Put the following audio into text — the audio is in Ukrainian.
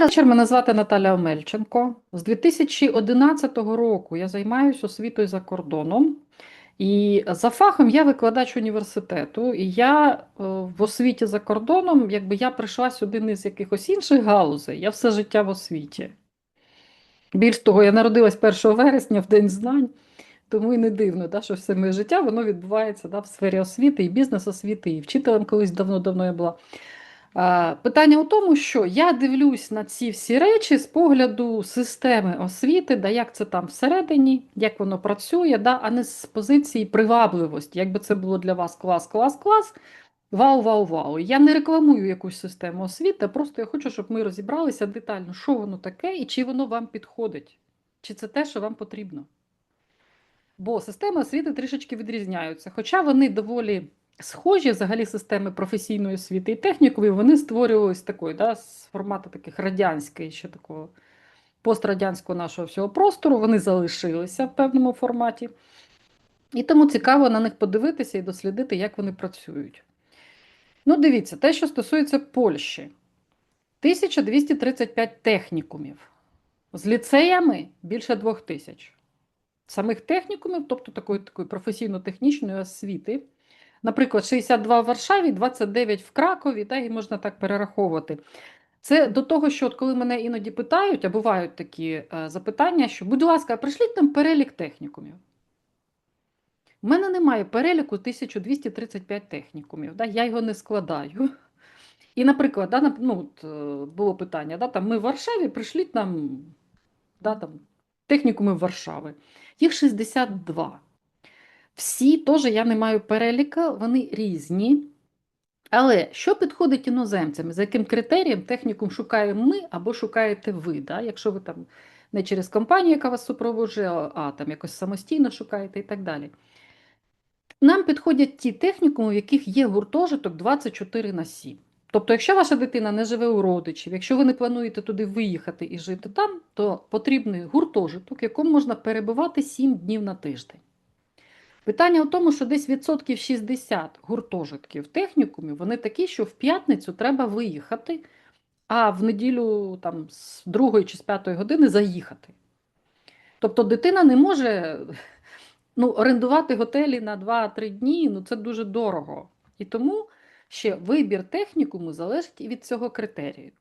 Вечір мене звати Наталя Омельченко. З 2011 року я займаюся освітою за кордоном. І за фахом я викладач університету, і я е, в освіті за кордоном, якби я прийшла сюди не з якихось інших галузей, я все життя в освіті. Більш того, я народилась 1 вересня в День знань, тому і не дивно, да, що все моє життя воно відбувається да, в сфері освіти і бізнес-освіти, і вчителем колись давно-давно я була. А, Питання у тому, що я дивлюсь на ці всі речі з погляду системи освіти, да, як це там всередині, як воно працює, да, а не з позиції привабливості. Якби це було для вас клас, клас, клас. Вау, вау, вау. Я не рекламую якусь систему освіти, просто я хочу, щоб ми розібралися детально, що воно таке і чи воно вам підходить, чи це те, що вам потрібно. Бо системи освіти трішечки відрізняються, хоча вони доволі схожі, взагалі, системи професійної освіти і технікової, вони створювалися такої, да, з формату таких радянської, ще такого пострадянського нашого всього простору, вони залишилися в певному форматі. І тому цікаво на них подивитися і дослідити, як вони працюють. Ну, дивіться, те, що стосується Польщі, 1235 технікумів. З ліцеями більше двох тисяч. Самих технікумів, тобто такої, такої професійно-технічної освіти. Наприклад, 62 в Варшаві, 29 в Кракові, та і можна так перераховувати. Це до того, що от коли мене іноді питають, а бувають такі е, запитання, що, будь ласка, прийшліть нам перелік технікумів. У мене немає переліку 1235 технікумів, да? я його не складаю. І, наприклад, да, ну, от, е, було питання, да, там, ми в Варшаві, прийшліть нам, да, там технікуми Варшави. Їх 62. Всі теж я не маю переліка, вони різні. Але що підходить іноземцям? За яким критерієм технікум шукаємо ми або шукаєте ви? Да? Якщо ви там не через компанію, яка вас супроводжує, а там якось самостійно шукаєте і так далі. Нам підходять ті технікуми, в яких є гуртожиток 24 на 7. Тобто, якщо ваша дитина не живе у родичів, якщо ви не плануєте туди виїхати і жити там, то потрібний гуртожиток, в якому можна перебувати 7 днів на тиждень. Питання в тому, що десь відсотків 60 гуртожитків технікумів, вони такі, що в п'ятницю треба виїхати, а в неділю там, з 2 чи з 5 години заїхати. Тобто дитина не може ну, орендувати готелі на 2-3 дні, ну це дуже дорого. І тому ще вибір технікуму залежить і від цього критерію.